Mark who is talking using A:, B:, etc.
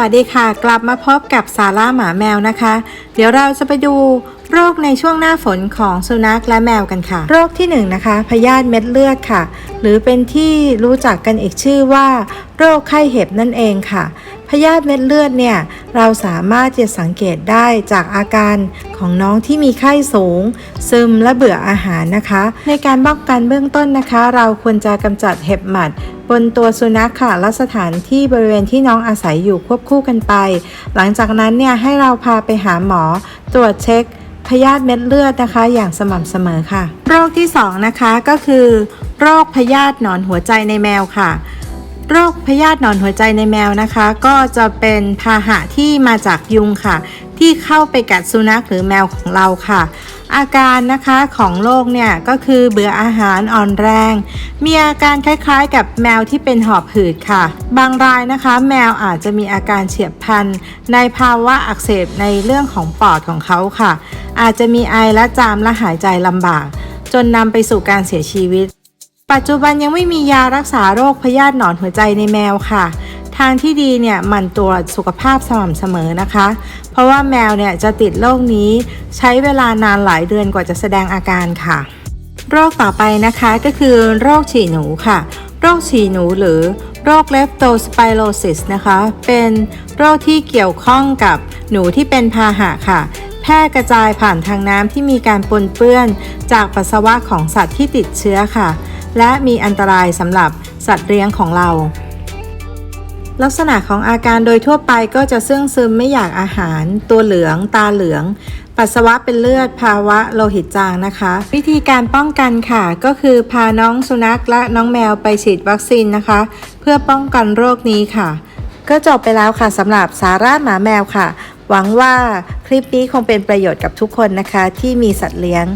A: วัสดีค่ะ กลับมาพบกับซาร่าหมาแมวนะคะ เดี๋ยวเราจะไปดูโรคในช่วงหน้าฝนของสุนัขและแมวกันค่ะ โรคที่1นงนะคะพยาธิเม็ดเลือดค่ะ หรือเป็นที่รู้จักกันอีกชื่อว่า โรคไข้เห็บนั่นเองค่ะพยาธิเม็ดเลือดเนี่ยเราสามารถจะสังเกตได้จากอาการของน้องที่มีไข้สูง ซึมและเบื่ออาหารนะคะ ในการป้องกันเบื้องต้นนะคะ เราควรจะกำจัดเห็บหมัด บนตัวสุนัขค่ะและสถานที่บริเวณที่น้องอาศัยอยู่ควบคู่กันไป หลังจากนั้นเนี่ยให้เราพาไปหาหมอ ตรวจเช็คพยาธิเม็ดเลือดนะคะ อย่างสม่ำเสมอค่ะ โรคที่สองนะคะก็คือ โรคพยาธิหนอนหัวใจในแมวค่ะ โรคพยาธิหนอนหัวใจในแมวนะคะ ก็จะเป็นพาหะที่มาจากยุงค่ะ ที่เข้าไปกัดสุนัขหรือแมวของเราค่ะ อาการนะคะของโรคเนี่ยก็คือเบื่ออาหารอ่อนแรง มีอาการคล้ายๆ กับแมวที่เป็นหอบหืดค่ะ บางรายนะคะ แมวอาจจะมีอาการเฉียบพลัน ในภาวะอักเสบในเรื่องของปอดของเขาค่ะ อาจจะมีไอและจามและหายใจลำบาก จนนำไปสู่การเสียชีวิต ปัจจุบันยังไม่มียารักษาโรคพยาธิหนอนหัวใจในแมวค่ะ ทางที่ดีเนี่ยหมันตรวจสุขภาพสม่ำเสมอนะคะ เพราะว่าแมวเนี่ยจะติดโรคนี้ใช้เวลานานหลายเดือนกว่าจะแสดงอาการค่ะ โรคต่อไปนะคะก็คือโรคฉี่หนูค่ะ โรคฉี่หนูหรือโรคเลปโตสไปโรซิสนะคะ เป็นโรคที่เกี่ยวข้องกับหนูที่เป็นพาหะค่ะ แพร่กระจายผ่านทางน้ำที่มีการปนเปื้อน จากปัสสาวะของสัตว์ที่ติดเชื้อค่ะ และมีอันตรายสำหรับสัตว์เลี้ยงของเรา ลักษณะของอาการโดยทั่วไปก็จะเสื่องซึมไม่อยากอาหาร ตัวเหลือง ตาเหลือง ปัสสาวะเป็นเลือด ภาวะโลหิตจางนะคะ วิธีการป้องกันค่ะก็คือพาน้องสุนัขและน้องแมวไปฉีดวัคซีนนะคะ เพื่อป้องกันโรคนี้ค่ะ ก็จบไปแล้วค่ะสำหรับสาระหมาแมวค่ะ หวังว่าคลิปนี้คงเป็นประโยชน์กับทุกคนนะคะ ที่มีสัตว์เลี้ยง